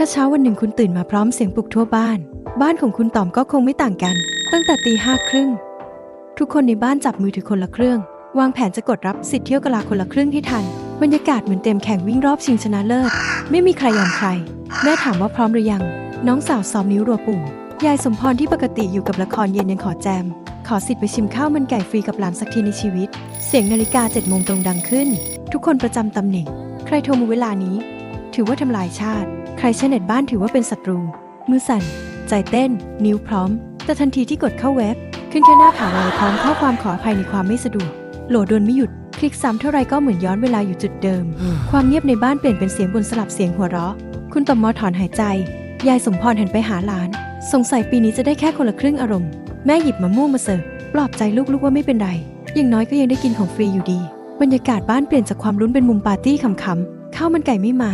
ถ้าเช้าวันหนึ่งคุณตื่นมาพร้อมเสียงปลุกทั่วบ้าน บ้านของคุณต๋อมก็คงไม่ต่างกัน ตั้งแต่ตีห้าครึ่ง ทุกคนในบ้านจับมือถือคนละเครื่อง วางแผนจะกดรับสิทธิ์เที่ยวกะลาคนละครึ่งให้ทัน บรรยากาศเหมือนเต็มแข่งวิ่งรอบชิงชนะเลิศ ไม่มีใครยอมใคร แม่ถามว่าพร้อมหรือยัง น้องสาวซ้อมนิ้วรัวปุ่ม ยายสมพรที่ปกติอยู่กับละครเย็นยังขอแจม ขอสิทธิ์ไปชิมข้าวมันไก่ฟรีกับหลานสักทีในชีวิต เสียงนาฬิกาเจ็ดโมงตรงดังขึ้น ทุกคนประจำตำแหน่ง ใครโทรมาเวลานี้ ถือว่าทำลายชาติ ใครใช้เน็ตบ้านถือว่าเป็นศัตรู มือสั่น ใจเต้น นิ้วพร้อม แต่ทันทีที่กดเข้าเว็บ ขึ้นแค่หน้าผาลอยพร้อมข้อความขออภัยในความไม่สะดวก โหลดโดนไม่หยุด คลิกซ้ำเท่าไรก็เหมือนย้อนเวลาอยู่จุดเดิม ความเงียบในบ้านเปลี่ยนเป็นเสียงบนสลับเสียงหัวเราะ คุณตอมมอถอนหายใจ ยายสมพรหันไปหาหลาน สงสัยปีนี้จะได้แค่คนละครึ่งอารมณ์ แม่หยิบมะม่วงมาเสิร์ฟ ปลอบใจลูกๆว่าไม่เป็นไร อย่างน้อยก็ยังได้กินของฟรีอยู่ดี บรรยากาศบ้านเปลี่ยนจากความลุ้นเป็นมุมปาร์ตี้ขำๆข้าวมันไก่ไม่มา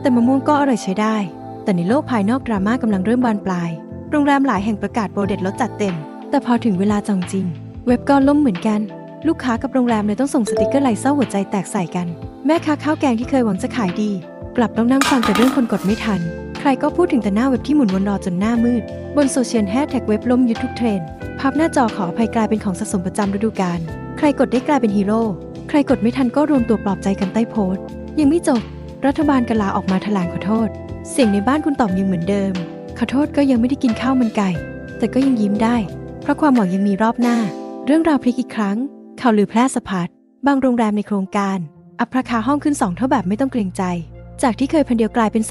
แต่มะม่วงก็อร่อยใช้ได้ แต่ในโลกภายนอกดราม่ากำลังเริ่มบานปลาย โรงแรมหลายแห่งประกาศโปรเด็ดลดจัดเต็ม แต่พอถึงเวลาจองจริง เว็บก็ล่มเหมือนกัน ลูกค้ากับโรงแรมเลยต้องส่งสติกเกอร์ไลเศร้าหัวใจแตกใส่กัน แม่ค้าข้าวแกงที่เคยหวังจะขายดี กลับต้องนั่งฟังแต่เรื่องคนกดไม่ทัน ใครก็พูดถึงแต่หน้าเว็บที่หมุนวนรอจนหน้ามืด บนโซเชียลแฮชแท็กเว็บล่มยุดทุกเทรนด์ภาพหน้าจอขออภัยกลายเป็นของสะสมประจำฤดูกาลใครกดได้กลายเป็นฮีโร่ใครกดไม่ทันก็รวมตัวปลอบใจกันใต้โพสต์ยังไม่จบ รัฐบาลกลาออกมาแถลงขอโทษ เสียงในบ้านคุณตอบยังเหมือนเดิม ขอโทษก็ยังไม่ได้กินข้าวมันไก่ แต่ก็ยังยิ้มได้ เพราะความหวังยังมีรอบหน้า เรื่องราวพลิกอีกครั้ง ข่าวลือแพร่สะพัด บางโรงแรมในโครงการ อัพราคาห้องขึ้น 2 เท่าแบบไม่ต้องเกรงใจ จากที่เคยพันเดียวกลายเป็น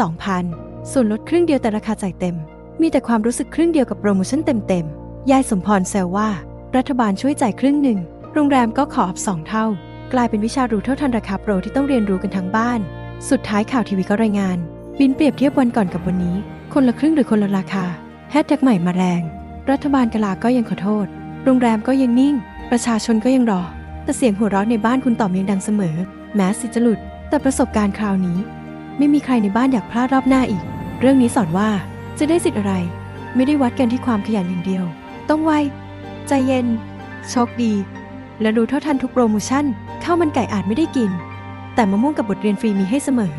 2,000 ส่วนลดครึ่งเดียวแต่ราคาจ่ายเต็ม มีแต่ความรู้สึกครึ่งเดียวกับโปรโมชั่นเต็มๆ ยายสมพรแซวว่า รัฐบาลช่วยจ่ายครึ่งหนึ่ง โรงแรมก็ขออัพสองเท่า กลายเป็นวิชารู้เท่าทันราคาโปรที่ต้องเรียนรู้กันทั้งบ้าน สุดท้ายข่าวทีวีก็รายงาน บินเปรียบเทียบวันก่อนกับวันนี้ คนละครึ่งหรือคนละราคาแฮชแท็กใหม่มาแรง รัฐบาลกลาก็ยังขอโทษ โรงแรมก็ยังนิ่ง ประชาชนก็ยังรอ แต่เสียงหัวเราะในบ้านคุณตอบยังดังเสมอ แม้สิทธิ์จะหลุด แต่ประสบการณ์คราวนี้ ไม่มีใครในบ้านอยากพลาดรอบหน้าอีก เรื่องนี้สอนว่าจะได้สิทธิ์อะไร ไม่ได้วัดกันที่ความขยันอย่างเดียว ต้องไวใจเย็นโชคดี และรู้เท่าทันทุกโปรโมชั่นข้าวมันไก่อาจไม่ได้กิน แต่มะม่วงกับบทเรียนฟรีมีให้เสมอ